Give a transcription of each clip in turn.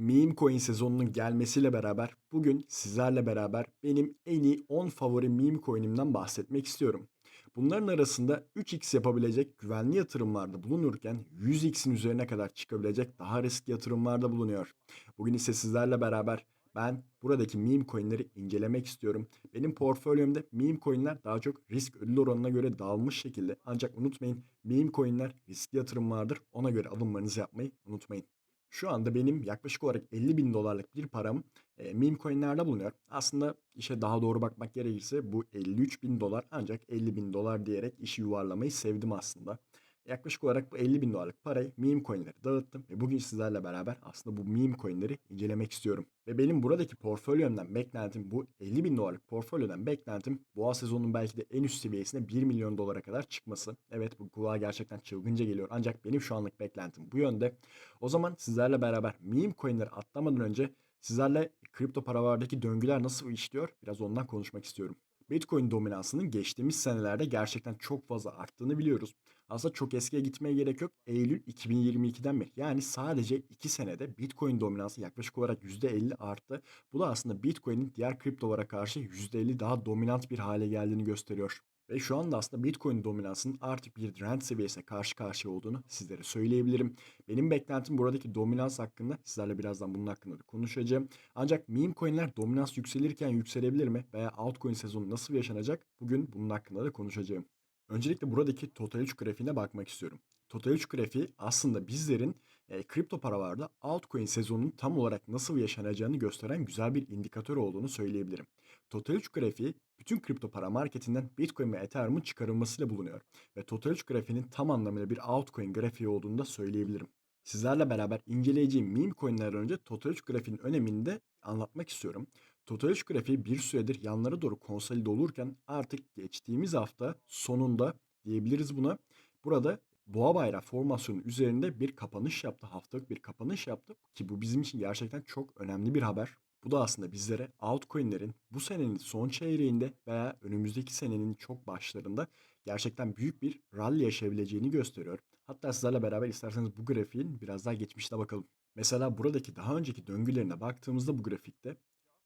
Meme coin sezonunun gelmesiyle beraber bugün sizlerle beraber benim en iyi 10 favori meme coin'imden bahsetmek istiyorum. Bunların arasında 3x yapabilecek güvenli yatırımlarda bulunurken 100x'in üzerine kadar çıkabilecek daha riskli yatırımlarda bulunuyor. Bugün ise sizlerle beraber ben buradaki meme coin'leri incelemek istiyorum. Benim portföyümde meme coin'ler daha çok risk ödül oranına göre dağılmış şekilde. Ancak unutmayın meme coin'ler riskli yatırımlardır. Ona göre alımlarınızı yapmayı unutmayın. Şu anda benim yaklaşık olarak 50 bin dolarlık bir param e, meme coinlerde bulunuyor. Aslında işe daha doğru bakmak gerekirse bu 53 bin dolar ancak 50 bin dolar diyerek işi yuvarlamayı sevdim aslında. Yaklaşık olarak bu 50 bin dolarlık parayı meme coinlere dağıttım ve bugün sizlerle beraber aslında bu meme coinleri incelemek istiyorum. Ve benim buradaki portföyümden beklentim bu 50 bin dolarlık portföyden beklentim boğa sezonunun belki de en üst seviyesine 1 milyon dolara kadar çıkması. Evet bu kulağa gerçekten çılgınca geliyor ancak benim şu anlık beklentim bu yönde. O zaman sizlerle beraber meme coinleri atlamadan önce sizlerle kripto paralardaki döngüler nasıl işliyor biraz ondan konuşmak istiyorum. Bitcoin dominansının geçtiğimiz senelerde gerçekten çok fazla arttığını biliyoruz. Aslında çok eskiye gitmeye gerek yok. Eylül 2022'den beri yani sadece 2 senede Bitcoin dominansı yaklaşık olarak %50 arttı. Bu da aslında Bitcoin'in diğer kriptolara karşı %50 daha dominant bir hale geldiğini gösteriyor. Ve şu anda aslında Bitcoin dominansının artık bir trend seviyesine karşı karşıya olduğunu sizlere söyleyebilirim. Benim beklentim buradaki dominans hakkında sizlerle birazdan bunun hakkında da konuşacağım. Ancak meme coinler dominans yükselirken yükselebilir mi veya altcoin sezonu nasıl yaşanacak? Bugün bunun hakkında da konuşacağım. Öncelikle buradaki Total 3 grafiğine bakmak istiyorum. Total 3 grafiği aslında bizlerin e, kripto paralarda altcoin sezonunun tam olarak nasıl yaşanacağını gösteren güzel bir indikatör olduğunu söyleyebilirim. Total 3 grafiği bütün kripto para marketinden Bitcoin ve Ethereum'un çıkarılmasıyla bulunuyor. Ve Total 3 grafiğinin tam anlamıyla bir altcoin grafiği olduğunu da söyleyebilirim. Sizlerle beraber inceleyeceğim meme coinlerden önce Total 3 grafiğinin önemini de anlatmak istiyorum. Total 3 grafiği bir süredir yanlara doğru konsolide olurken artık geçtiğimiz hafta sonunda diyebiliriz buna. Burada Boğa Bayrağı formasyonun üzerinde bir kapanış yaptı. Haftalık bir kapanış yaptı ki bu bizim için gerçekten çok önemli bir haber. Bu da aslında bizlere altcoin'lerin bu senenin son çeyreğinde veya önümüzdeki senenin çok başlarında gerçekten büyük bir rally yaşayabileceğini gösteriyor. Hatta sizlerle beraber isterseniz bu grafiğin biraz daha geçmişine bakalım. Mesela buradaki daha önceki döngülerine baktığımızda bu grafikte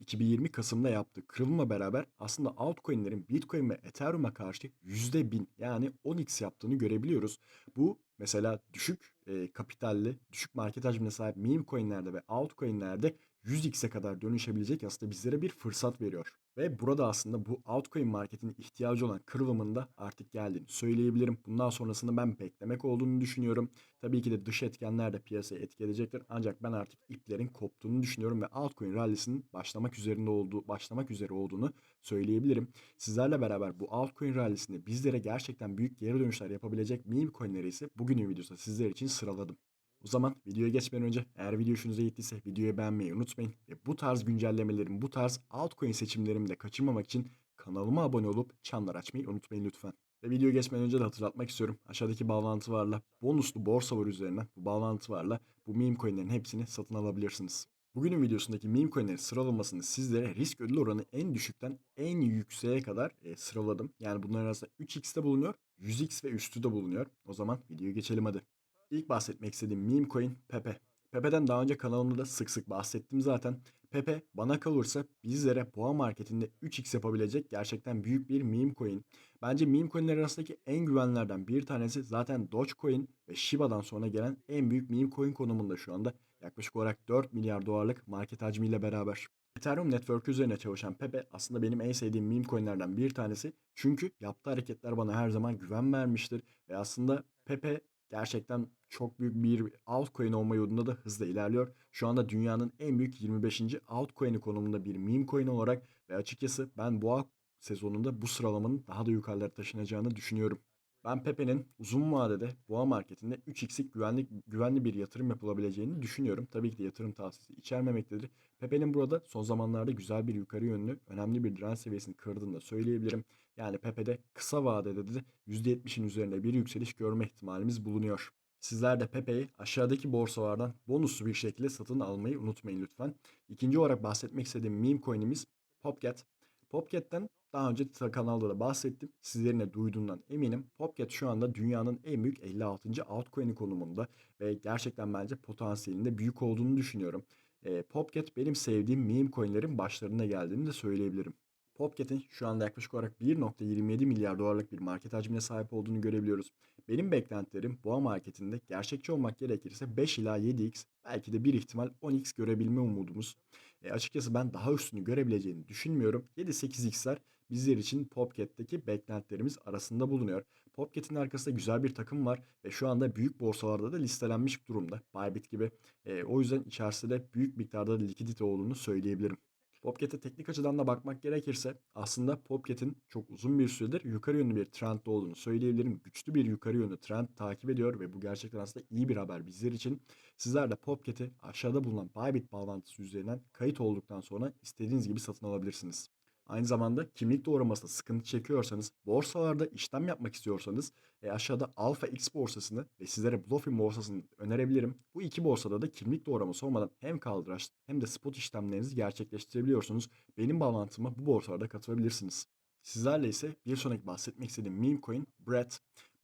2020 Kasım'da yaptığı kırılma beraber aslında altcoin'lerin Bitcoin ve Ethereum'a karşı %1000 yani 10x yaptığını görebiliyoruz. Bu mesela düşük e, kapitalli, düşük market hacmine sahip meme coin'lerde ve altcoin'lerde 100x'e kadar dönüşebilecek aslında bizlere bir fırsat veriyor. Ve burada aslında bu altcoin marketin ihtiyacı olan kırılımın da artık geldiğini söyleyebilirim. Bundan sonrasında ben beklemek olduğunu düşünüyorum. Tabii ki de dış etkenler de piyasayı etkileyecektir. Ancak ben artık iplerin koptuğunu düşünüyorum ve altcoin rallisinin başlamak üzerinde olduğu, başlamak üzere olduğunu söyleyebilirim. Sizlerle beraber bu altcoin rallisinde bizlere gerçekten büyük geri dönüşler yapabilecek meme coinleri ise bugünün videosunda sizler için sıraladım. O zaman videoya geçmeden önce eğer video hoşunuza gittiyse videoyu beğenmeyi unutmayın. Ve bu tarz güncellemelerin, bu tarz altcoin seçimlerimi de kaçırmamak için kanalıma abone olup çanlar açmayı unutmayın lütfen. Ve videoya geçmeden önce de hatırlatmak istiyorum. Aşağıdaki bağlantı varla bonuslu borsa var üzerinden bu bağlantı varla bu meme coinlerin hepsini satın alabilirsiniz. Bugünün videosundaki meme coinlerin sıralamasını sizlere risk ödül oranı en düşükten en yükseğe kadar e, sıraladım. Yani bunların arasında 3x'te bulunuyor, 100x ve üstü de bulunuyor. O zaman videoya geçelim hadi. İlk bahsetmek istediğim meme coin Pepe. Pepe'den daha önce kanalımda da sık sık bahsettim zaten. Pepe bana kalırsa bizlere boğa marketinde 3x yapabilecek gerçekten büyük bir meme coin. Bence meme coinler arasındaki en güvenlerden bir tanesi zaten Dogecoin ve Shiba'dan sonra gelen en büyük meme coin konumunda şu anda. Yaklaşık olarak 4 milyar dolarlık market hacmiyle beraber. Ethereum Network üzerine çalışan Pepe aslında benim en sevdiğim meme coinlerden bir tanesi. Çünkü yaptığı hareketler bana her zaman güven vermiştir. Ve aslında Pepe gerçekten çok büyük bir altcoin olma yolunda da hızla ilerliyor. Şu anda dünyanın en büyük 25. altcoin'i konumunda bir meme coin olarak ve açıkçası ben bu sezonunda bu sıralamanın daha da yukarılara taşınacağını düşünüyorum. Ben Pepe'nin uzun vadede boğa marketinde 3x'lik güvenli, güvenli bir yatırım yapılabileceğini düşünüyorum. Tabii ki de yatırım tavsiyesi içermemektedir. Pepe'nin burada son zamanlarda güzel bir yukarı yönlü önemli bir direnç seviyesini kırdığını da söyleyebilirim. Yani Pepe'de kısa vadede de %70'in üzerinde bir yükseliş görme ihtimalimiz bulunuyor. Sizler de Pepe'yi aşağıdaki borsalardan bonuslu bir şekilde satın almayı unutmayın lütfen. İkinci olarak bahsetmek istediğim meme coin'imiz Popcat. Popcat'ten daha önce kanalda da bahsettim. Sizlerin de duyduğundan eminim. Popcat şu anda dünyanın en büyük 56. altcoin'i konumunda ve gerçekten bence potansiyelinde büyük olduğunu düşünüyorum. Eee, Popcat benim sevdiğim meme coin'lerin başlarında geldiğini de söyleyebilirim. Popcat'in şu anda yaklaşık olarak 1.27 milyar dolarlık bir market hacmine sahip olduğunu görebiliyoruz. Benim beklentilerim boğa marketinde gerçekçi olmak gerekirse 5 ila 7x belki de bir ihtimal 10x görebilme umudumuz. E, açıkçası ben daha üstünü görebileceğini düşünmüyorum. 7-8x'ler bizler için Popcat'teki beklentilerimiz arasında bulunuyor. Popcat'in arkasında güzel bir takım var ve şu anda büyük borsalarda da listelenmiş durumda. Bybit gibi. E, o yüzden içerisinde de büyük miktarda da likidite olduğunu söyleyebilirim. Popcat'e teknik açıdan da bakmak gerekirse aslında Popcat'in çok uzun bir süredir yukarı yönlü bir trendde olduğunu söyleyebilirim. Güçlü bir yukarı yönlü trend takip ediyor ve bu gerçekten aslında iyi bir haber bizler için. Sizler de Popcat'i aşağıda bulunan Bybit bağlantısı üzerinden kayıt olduktan sonra istediğiniz gibi satın alabilirsiniz. Aynı zamanda kimlik doğramasında sıkıntı çekiyorsanız, borsalarda işlem yapmak istiyorsanız e, aşağıda Alpha X borsasını ve sizlere Bluefin borsasını önerebilirim. Bu iki borsada da kimlik doğraması olmadan hem kaldıraç hem de spot işlemlerinizi gerçekleştirebiliyorsunuz. Benim bağlantıma bu borsalarda katılabilirsiniz. Sizlerle ise bir sonraki bahsetmek istediğim meme coin Bread.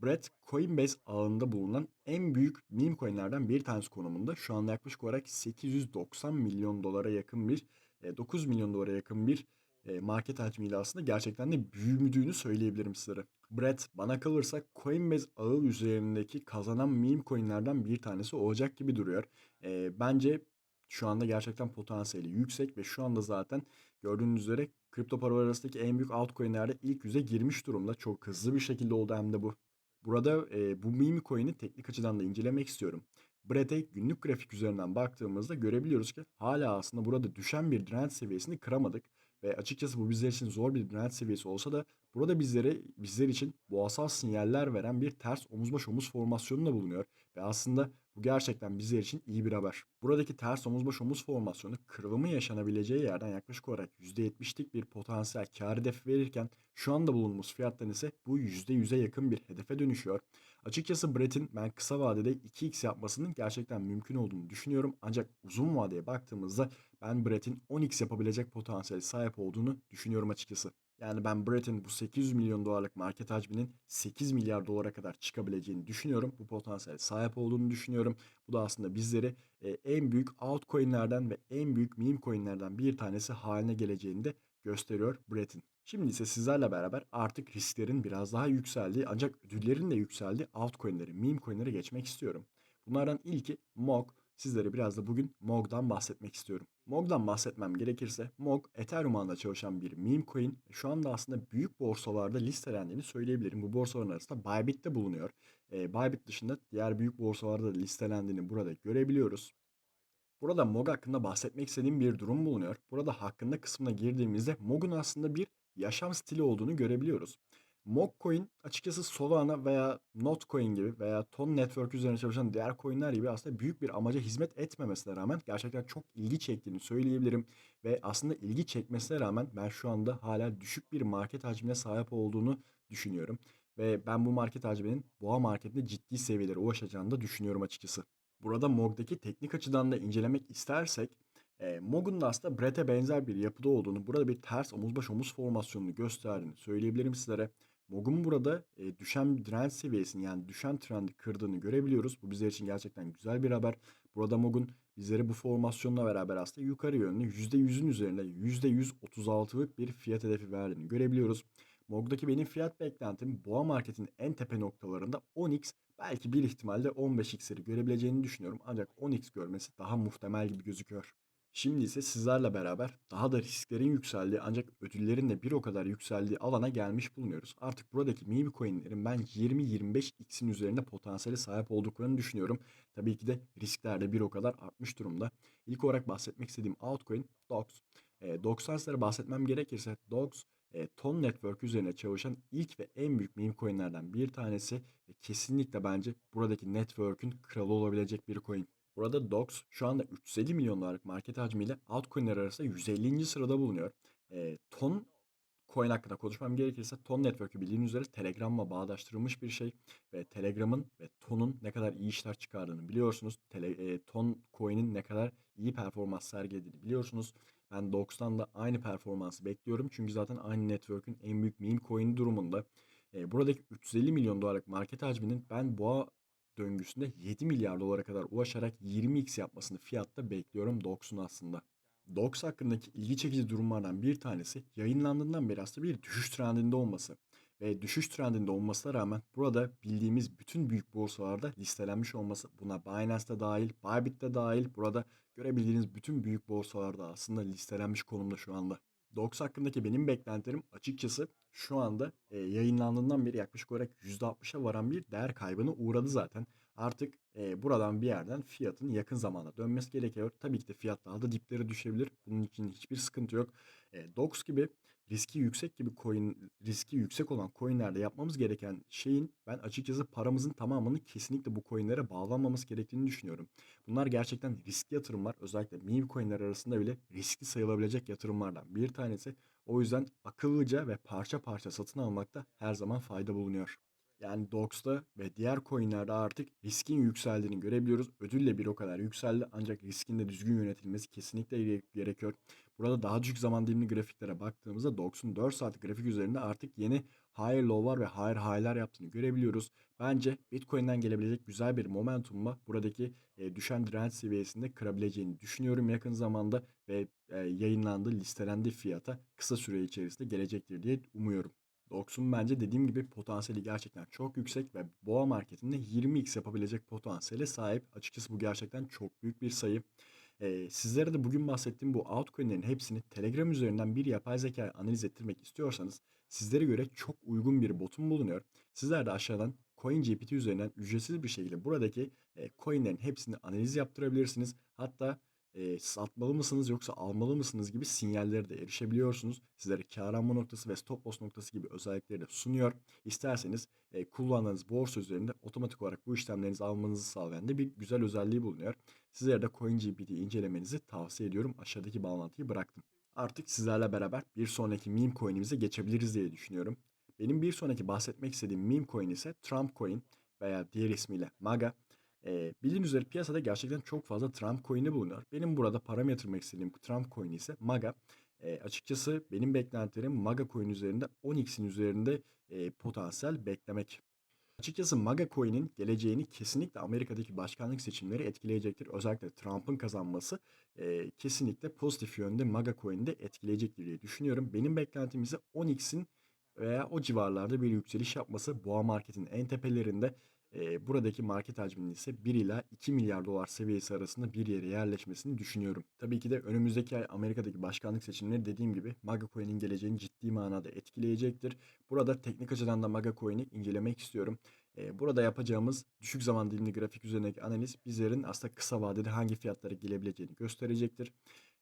Bread, Coinbase ağında bulunan en büyük meme coinlerden bir tanesi konumunda. Şu anda yaklaşık olarak 890 milyon dolara yakın bir, e, 9 milyon dolara yakın bir e, market hacmiyle aslında gerçekten de büyümüdüğünü söyleyebilirim sizlere. Brett bana kalırsa Coinbase ağı üzerindeki kazanan meme coinlerden bir tanesi olacak gibi duruyor. E, bence şu anda gerçekten potansiyeli yüksek ve şu anda zaten gördüğünüz üzere kripto paralar arasındaki en büyük altcoin'lerde ilk yüze girmiş durumda. Çok hızlı bir şekilde oldu hem de bu. Burada e, bu meme coin'i teknik açıdan da incelemek istiyorum. Brett'e günlük grafik üzerinden baktığımızda görebiliyoruz ki hala aslında burada düşen bir direnç seviyesini kıramadık. Ve açıkçası bu bizler için zor bir direnç seviyesi olsa da burada bizlere bizler için boğasal sinyaller veren bir ters omuz baş omuz formasyonunda bulunuyor. Ve aslında bu gerçekten bizler için iyi bir haber. Buradaki ters omuz baş omuz formasyonu kırılımı yaşanabileceği yerden yaklaşık olarak %70'lik bir potansiyel kar hedefi verirken şu anda bulunduğumuz fiyattan ise bu %100'e yakın bir hedefe dönüşüyor. Açıkçası Brett'in ben kısa vadede 2x yapmasının gerçekten mümkün olduğunu düşünüyorum. Ancak uzun vadeye baktığımızda ben Brett'in 10x yapabilecek potansiyeli sahip olduğunu düşünüyorum açıkçası. Yani ben Brett'in bu 800 milyon dolarlık market hacminin 8 milyar dolara kadar çıkabileceğini düşünüyorum. Bu potansiyel sahip olduğunu düşünüyorum. Bu da aslında bizleri e, en büyük altcoin'lerden ve en büyük meme coin'lerden bir tanesi haline geleceğini de gösteriyor Brett'in. Şimdi ise sizlerle beraber artık risklerin biraz daha yükseldiği ancak ödüllerin de yükseldiği altcoin'lere, meme coin'lere geçmek istiyorum. Bunlardan ilki MOG. Sizlere biraz da bugün MOG'dan bahsetmek istiyorum. MOG'dan bahsetmem gerekirse MOG Ethereum ağında çalışan bir meme coin ve şu anda aslında büyük borsalarda listelendiğini söyleyebilirim. Bu borsaların arasında Bybit'te bulunuyor. E, Bybit dışında diğer büyük borsalarda da listelendiğini burada görebiliyoruz. Burada MOG hakkında bahsetmek istediğim bir durum bulunuyor. Burada hakkında kısmına girdiğimizde MOG'un aslında bir yaşam stili olduğunu görebiliyoruz. MOG coin açıkçası Solana veya Notcoin gibi veya Ton Network üzerine çalışan diğer coinler gibi aslında büyük bir amaca hizmet etmemesine rağmen gerçekten çok ilgi çektiğini söyleyebilirim. Ve aslında ilgi çekmesine rağmen ben şu anda hala düşük bir market hacmine sahip olduğunu düşünüyorum. Ve ben bu market hacminin boğa marketinde ciddi seviyelere ulaşacağını da düşünüyorum açıkçası. Burada MOG'daki teknik açıdan da incelemek istersek e, Mog'un da aslında Brett'e benzer bir yapıda olduğunu, burada bir ters omuz baş omuz formasyonunu gösterdiğini söyleyebilirim sizlere. Mog'un burada e, düşen direnç seviyesini yani düşen trendi kırdığını görebiliyoruz. Bu bizler için gerçekten güzel bir haber. Burada Mog'un bizlere bu formasyonla beraber aslında yukarı yönlü %100'ün üzerinde %136'lık bir fiyat hedefi verdiğini görebiliyoruz. Mog'daki benim fiyat beklentim boğa marketin en tepe noktalarında 10x belki bir ihtimalle 15x'leri görebileceğini düşünüyorum. Ancak 10x görmesi daha muhtemel gibi gözüküyor. Şimdi ise sizlerle beraber daha da risklerin yükseldiği ancak ödüllerin de bir o kadar yükseldiği alana gelmiş bulunuyoruz. Artık buradaki meme coinlerin ben 20-25x'in üzerinde potansiyeli sahip olduklarını düşünüyorum. Tabii ki de riskler de bir o kadar artmış durumda. İlk olarak bahsetmek istediğim altcoin DOX. E, DOX'tan bahsetmem gerekirse DOX e, Ton Network üzerine çalışan ilk ve en büyük meme coinlerden bir tanesi ve kesinlikle bence buradaki network'ün kralı olabilecek bir coin. Burada DOX şu anda 350 milyon dolarlık market hacmiyle altcoin'ler arasında 150. sırada bulunuyor. E, ton coin hakkında konuşmam gerekirse Ton Network'ü bildiğiniz üzere Telegram'la bağdaştırılmış bir şey ve Telegram'ın ve Ton'un ne kadar iyi işler çıkardığını biliyorsunuz. Tele, e, ton coin'in ne kadar iyi performans sergilediğini biliyorsunuz. Ben Dox'tan da aynı performansı bekliyorum. Çünkü zaten aynı network'ün en büyük meme coin durumunda. E, buradaki 350 milyon dolarlık market hacminin ben boğa döngüsünde 7 milyar dolara kadar ulaşarak 20x yapmasını fiyatta bekliyorum DOX'un aslında. DOX hakkındaki ilgi çekici durumlardan bir tanesi yayınlandığından beri aslında bir düşüş trendinde olması. Ve düşüş trendinde olmasına rağmen burada bildiğimiz bütün büyük borsalarda listelenmiş olması buna Binance de dahil, Bybit de dahil burada görebildiğiniz bütün büyük borsalarda aslında listelenmiş konumda şu anda. Dox hakkındaki benim beklentilerim açıkçası şu anda e, yayınlandığından beri yaklaşık olarak %60'a varan bir değer kaybına uğradı zaten. Artık e, buradan bir yerden fiyatın yakın zamanda dönmesi gerekiyor. Tabii ki de fiyat daha da diplere düşebilir. Bunun için hiçbir sıkıntı yok. E, Dox gibi riski yüksek gibi coin riski yüksek olan coinlerde yapmamız gereken şeyin ben açıkçası paramızın tamamını kesinlikle bu coinlere bağlanmaması gerektiğini düşünüyorum. Bunlar gerçekten riskli yatırımlar. Özellikle meme coinler arasında bile riskli sayılabilecek yatırımlardan bir tanesi. O yüzden akıllıca ve parça parça satın almakta her zaman fayda bulunuyor. Yani DOX'ta ve diğer coinlerde artık riskin yükseldiğini görebiliyoruz. Ödül de bir o kadar yükseldi ancak riskin de düzgün yönetilmesi kesinlikle gerekiyor. Burada daha düşük zaman dilimli grafiklere baktığımızda DOX'un 4 saat grafik üzerinde artık yeni higher low'lar ve higher high'lar yaptığını görebiliyoruz. Bence Bitcoin'den gelebilecek güzel bir momentumla buradaki e, düşen direnç seviyesinde kırabileceğini düşünüyorum yakın zamanda ve e, yayınlandığı listelendi fiyata kısa süre içerisinde gelecektir diye umuyorum. Dox'un bence dediğim gibi potansiyeli gerçekten çok yüksek ve boğa marketinde 20x yapabilecek potansiyele sahip. Açıkçası bu gerçekten çok büyük bir sayı. Ee, sizlere de bugün bahsettiğim bu altcoin'lerin hepsini Telegram üzerinden bir yapay zeka analiz ettirmek istiyorsanız sizlere göre çok uygun bir botum bulunuyor. Sizler de aşağıdan CoinGPT üzerinden ücretsiz bir şekilde buradaki e, coinlerin hepsini analiz yaptırabilirsiniz. Hatta e, satmalı mısınız yoksa almalı mısınız gibi sinyallere de erişebiliyorsunuz. Sizlere kar alma noktası ve stop loss noktası gibi özellikleri de sunuyor. İsterseniz e, kullandığınız borsa üzerinde otomatik olarak bu işlemlerinizi almanızı sağlayan da bir güzel özelliği bulunuyor. Sizlere de CoinGPT incelemenizi tavsiye ediyorum. Aşağıdaki bağlantıyı bıraktım. Artık sizlerle beraber bir sonraki meme coin'imize geçebiliriz diye düşünüyorum. Benim bir sonraki bahsetmek istediğim meme coin ise Trump coin veya diğer ismiyle MAGA. E, bildiğiniz üzere piyasada gerçekten çok fazla Trump coin'i bulunuyor. Benim burada param yatırmak istediğim Trump coin ise MAGA. E, açıkçası benim beklentilerim MAGA coin üzerinde 10x'in üzerinde e, potansiyel beklemek. Açıkçası MAGA coin'in geleceğini kesinlikle Amerika'daki başkanlık seçimleri etkileyecektir. Özellikle Trump'ın kazanması e, kesinlikle pozitif yönde MAGA coin'i de etkileyecektir diye düşünüyorum. Benim beklentim ise 10x'in veya o civarlarda bir yükseliş yapması boğa marketin en tepelerinde e, buradaki market hacminin ise 1 ila 2 milyar dolar seviyesi arasında bir yere yerleşmesini düşünüyorum. Tabii ki de önümüzdeki ay Amerika'daki başkanlık seçimleri dediğim gibi MAGA Coin'in geleceğini ciddi manada etkileyecektir. Burada teknik açıdan da MAGA Coin'i incelemek istiyorum. E, burada yapacağımız düşük zaman dilimli grafik üzerindeki analiz bizlerin aslında kısa vadede hangi fiyatlara gelebileceğini gösterecektir.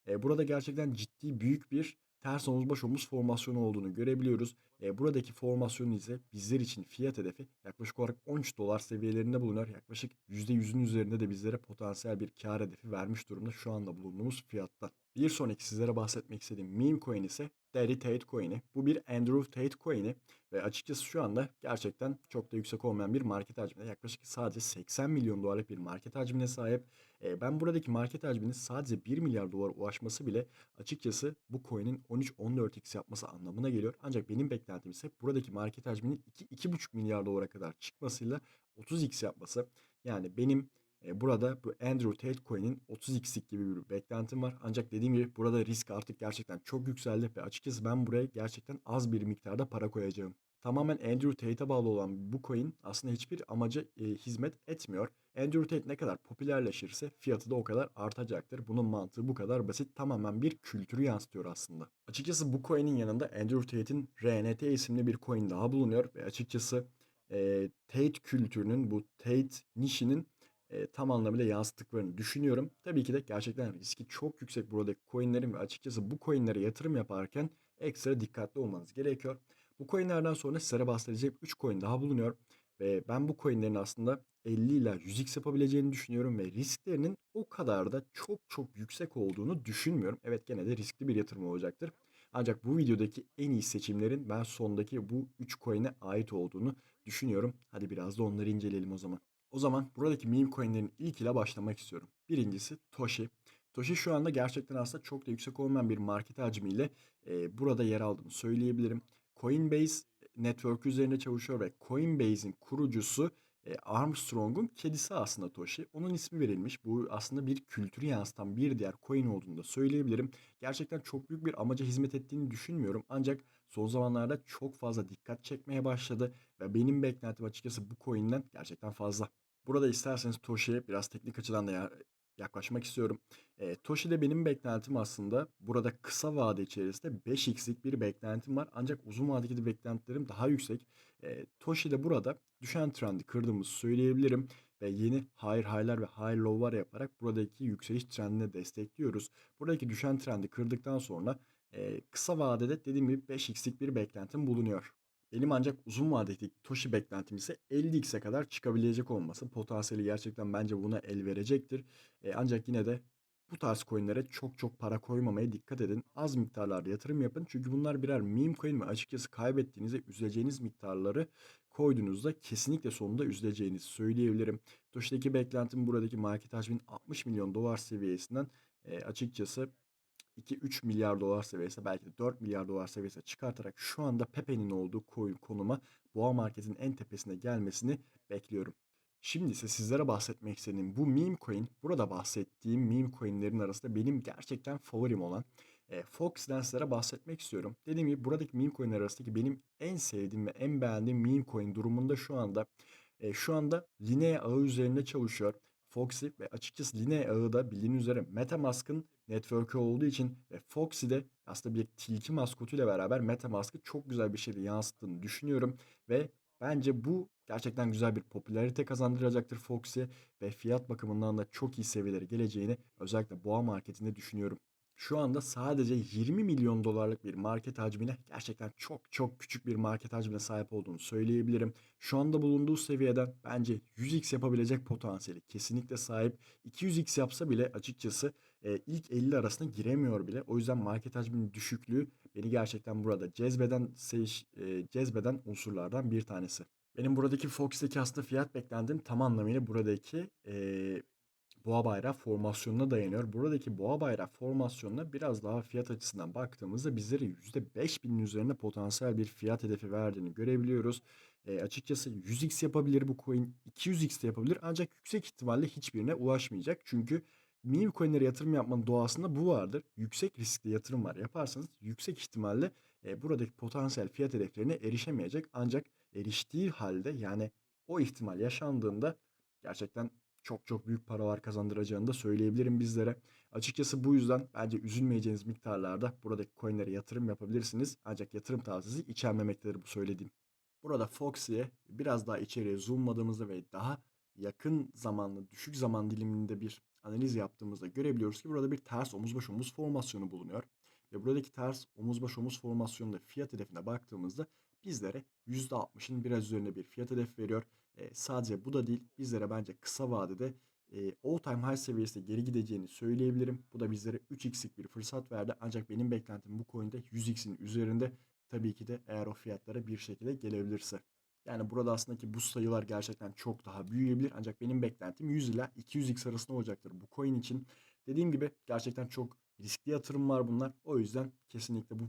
E, burada gerçekten ciddi büyük bir ters omuz baş omuz formasyonu olduğunu görebiliyoruz. E, buradaki formasyonun ise bizler için fiyat hedefi yaklaşık olarak 13 dolar seviyelerinde bulunuyor. Yaklaşık %100'ün üzerinde de bizlere potansiyel bir kar hedefi vermiş durumda şu anda bulunduğumuz fiyatta. Bir sonraki sizlere bahsetmek istediğim meme coin ise Daddy Tate coin'i. Bu bir Andrew Tate coin'i ve açıkçası şu anda gerçekten çok da yüksek olmayan bir market hacmine yaklaşık sadece 80 milyon dolarlık bir market hacmine sahip. E, ben buradaki market hacminin sadece 1 milyar dolar ulaşması bile açıkçası bu coin'in 13-14x yapması anlamına geliyor. Ancak benim beklentim ise buradaki market hacminin 2-2,5 milyar dolara kadar çıkmasıyla 30x yapması. Yani benim burada bu Andrew Tate Coin'in 30x'lik gibi bir beklentim var. Ancak dediğim gibi burada risk artık gerçekten çok yükseldi ve açıkçası ben buraya gerçekten az bir miktarda para koyacağım. Tamamen Andrew Tate'e bağlı olan bu coin aslında hiçbir amaca e, hizmet etmiyor. Andrew Tate ne kadar popülerleşirse fiyatı da o kadar artacaktır. Bunun mantığı bu kadar basit. Tamamen bir kültürü yansıtıyor aslında. Açıkçası bu coin'in yanında Andrew Tate'in RNT isimli bir coin daha bulunuyor ve açıkçası e, Tate kültürünün bu Tate nişinin e, tam anlamıyla yansıttıklarını düşünüyorum. Tabii ki de gerçekten riski çok yüksek buradaki coinlerin ve açıkçası bu coinlere yatırım yaparken ekstra dikkatli olmanız gerekiyor. Bu coinlerden sonra sizlere bahsedeceğim 3 coin daha bulunuyor. Ve ben bu coinlerin aslında 50 ila 100x yapabileceğini düşünüyorum ve risklerinin o kadar da çok çok yüksek olduğunu düşünmüyorum. Evet gene de riskli bir yatırım olacaktır. Ancak bu videodaki en iyi seçimlerin ben sondaki bu 3 coin'e ait olduğunu düşünüyorum. Hadi biraz da onları inceleyelim o zaman. O zaman buradaki meme coinlerin ilk ile başlamak istiyorum. Birincisi Toshi. Toshi şu anda gerçekten aslında çok da yüksek olmayan bir market hacmiyle e, burada yer aldığını söyleyebilirim. Coinbase network üzerinde çalışıyor ve Coinbase'in kurucusu Eee, Armstrong'un kedisi aslında Toshi. Onun ismi verilmiş. Bu aslında bir kültürü yansıtan bir diğer coin olduğunu da söyleyebilirim. Gerçekten çok büyük bir amaca hizmet ettiğini düşünmüyorum. Ancak son zamanlarda çok fazla dikkat çekmeye başladı ve benim beklentim açıkçası bu coin'den gerçekten fazla. Burada isterseniz Toshi'ye biraz teknik açıdan da yaklaşmak istiyorum. Eee Toshi'de benim beklentim aslında burada kısa vade içerisinde 5x'lik bir beklentim var. Ancak uzun vadedeki beklentilerim daha yüksek. Eee Toshi'de burada düşen trendi kırdığımızı söyleyebilirim ve yeni higher high'lar ve high low'lar yaparak buradaki yükseliş trendini destekliyoruz. Buradaki düşen trendi kırdıktan sonra eee, kısa vadede dediğim gibi 5x'lik bir beklentim bulunuyor. Benim ancak uzun vadedeki Toshi beklentim ise 50x'e kadar çıkabilecek olması. Potansiyeli gerçekten bence buna el verecektir. E, ancak yine de bu tarz coinlere çok çok para koymamaya dikkat edin. Az miktarlarda yatırım yapın. Çünkü bunlar birer meme coin ve açıkçası kaybettiğinizde üzüleceğiniz miktarları koyduğunuzda kesinlikle sonunda üzüleceğinizi söyleyebilirim. Toshi'deki beklentim buradaki market hacmin 60 milyon dolar seviyesinden e, açıkçası 2-3 milyar dolar seviyesine belki de 4 milyar dolar seviyesine çıkartarak şu anda Pepe'nin olduğu konuma boğa marketin en tepesine gelmesini bekliyorum. Şimdi ise sizlere bahsetmek istediğim bu meme coin, burada bahsettiğim meme coinlerin arasında benim gerçekten favorim olan e, Fox'den sizlere bahsetmek istiyorum. Dediğim gibi buradaki meme coinler arasındaki benim en sevdiğim ve en beğendiğim meme coin durumunda şu anda e, şu anda Linea ağı üzerinde çalışıyor. Foxy ve açıkçası Linea ağı da bildiğiniz üzere MetaMask'ın network'ü olduğu için ve Foxy de aslında bir tilki maskotuyla beraber MetaMask'ı çok güzel bir şekilde yansıttığını düşünüyorum ve bence bu gerçekten güzel bir popülarite kazandıracaktır Foxy ve fiyat bakımından da çok iyi seviyelere geleceğini özellikle boğa marketinde düşünüyorum. Şu anda sadece 20 milyon dolarlık bir market hacmine gerçekten çok çok küçük bir market hacmine sahip olduğunu söyleyebilirim. Şu anda bulunduğu seviyeden bence 100x yapabilecek potansiyeli kesinlikle sahip. 200x yapsa bile açıkçası e, ilk 50 arasına giremiyor bile. O yüzden market hacminin düşüklüğü beni gerçekten burada cezbeden seç, e, cezbeden unsurlardan bir tanesi. Benim buradaki Fox'taki aslında fiyat beklentim tam anlamıyla buradaki e, boğa bayrağı formasyonuna dayanıyor. Buradaki boğa bayrağı formasyonuna biraz daha fiyat açısından baktığımızda bizlere %5000'in üzerinde potansiyel bir fiyat hedefi verdiğini görebiliyoruz. E, açıkçası 100x yapabilir bu coin, 200x de yapabilir ancak yüksek ihtimalle hiçbirine ulaşmayacak. Çünkü meme coinlere yatırım yapmanın doğasında bu vardır. Yüksek riskli yatırım var yaparsanız yüksek ihtimalle e, buradaki potansiyel fiyat hedeflerine erişemeyecek. Ancak eriştiği halde yani o ihtimal yaşandığında gerçekten çok çok büyük paralar kazandıracağını da söyleyebilirim bizlere. Açıkçası bu yüzden bence üzülmeyeceğiniz miktarlarda buradaki coinlere yatırım yapabilirsiniz. Ancak yatırım tavsiyesi içermemektedir bu söylediğim. Burada Foxy'ye biraz daha içeriye zoomladığımızda ve daha yakın zamanlı, düşük zaman diliminde bir analiz yaptığımızda görebiliyoruz ki burada bir ters omuz baş omuz formasyonu bulunuyor. Ve buradaki ters omuz baş omuz formasyonunda fiyat hedefine baktığımızda bizlere %60'ın biraz üzerinde bir fiyat hedef veriyor. E, sadece bu da değil bizlere bence kısa vadede e, all time high seviyesine geri gideceğini söyleyebilirim. Bu da bizlere 3x'lik bir fırsat verdi. Ancak benim beklentim bu coin'de 100x'in üzerinde tabii ki de eğer o fiyatlara bir şekilde gelebilirse. Yani burada aslında ki bu sayılar gerçekten çok daha büyüyebilir. Ancak benim beklentim 100 ila 200x arasında olacaktır bu coin için. Dediğim gibi gerçekten çok riskli yatırımlar bunlar. O yüzden kesinlikle bu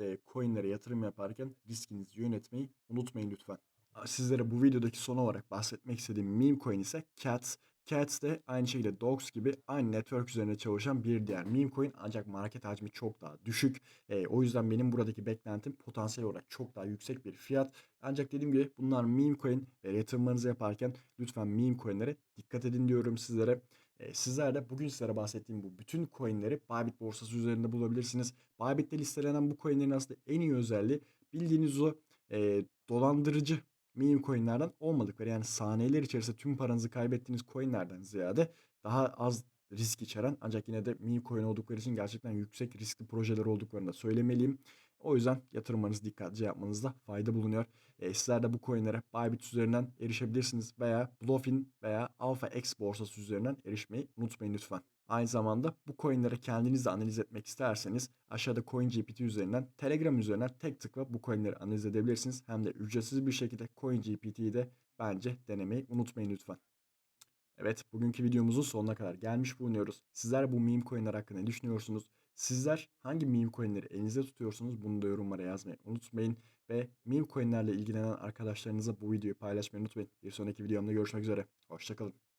e, coinlere yatırım yaparken riskinizi yönetmeyi unutmayın lütfen. Sizlere bu videodaki son olarak bahsetmek istediğim meme coin ise Cats. Cats de aynı şekilde Dogs gibi aynı network üzerine çalışan bir diğer meme coin ancak market hacmi çok daha düşük. E, o yüzden benim buradaki beklentim potansiyel olarak çok daha yüksek bir fiyat. Ancak dediğim gibi bunlar meme coin ve yatırımlarınızı yaparken lütfen meme coinlere dikkat edin diyorum sizlere. E, sizler de bugün sizlere bahsettiğim bu bütün coinleri Bybit borsası üzerinde bulabilirsiniz. Bybit'te listelenen bu coinlerin aslında en iyi özelliği bildiğiniz o e, dolandırıcı meme coinlerden olmadıkları yani saniyeler içerisinde tüm paranızı kaybettiğiniz coinlerden ziyade daha az risk içeren ancak yine de meme coin oldukları için gerçekten yüksek riskli projeler olduklarını da söylemeliyim. O yüzden yatırımlarınızı dikkatlice yapmanızda fayda bulunuyor. E, sizler de bu coinlere Bybit üzerinden erişebilirsiniz veya Bluefin veya AlphaX borsası üzerinden erişmeyi unutmayın lütfen. Aynı zamanda bu coinlere kendiniz de analiz etmek isterseniz aşağıda CoinGPT üzerinden Telegram üzerinden tek tıkla bu coinleri analiz edebilirsiniz. Hem de ücretsiz bir şekilde CoinGPT'yi de bence denemeyi unutmayın lütfen. Evet bugünkü videomuzun sonuna kadar gelmiş bulunuyoruz. Sizler bu meme coinler hakkında ne düşünüyorsunuz? Sizler hangi meme coinleri elinizde tutuyorsunuz bunu da yorumlara yazmayı unutmayın. Ve meme coinlerle ilgilenen arkadaşlarınıza bu videoyu paylaşmayı unutmayın. Bir sonraki videomda görüşmek üzere. Hoşçakalın.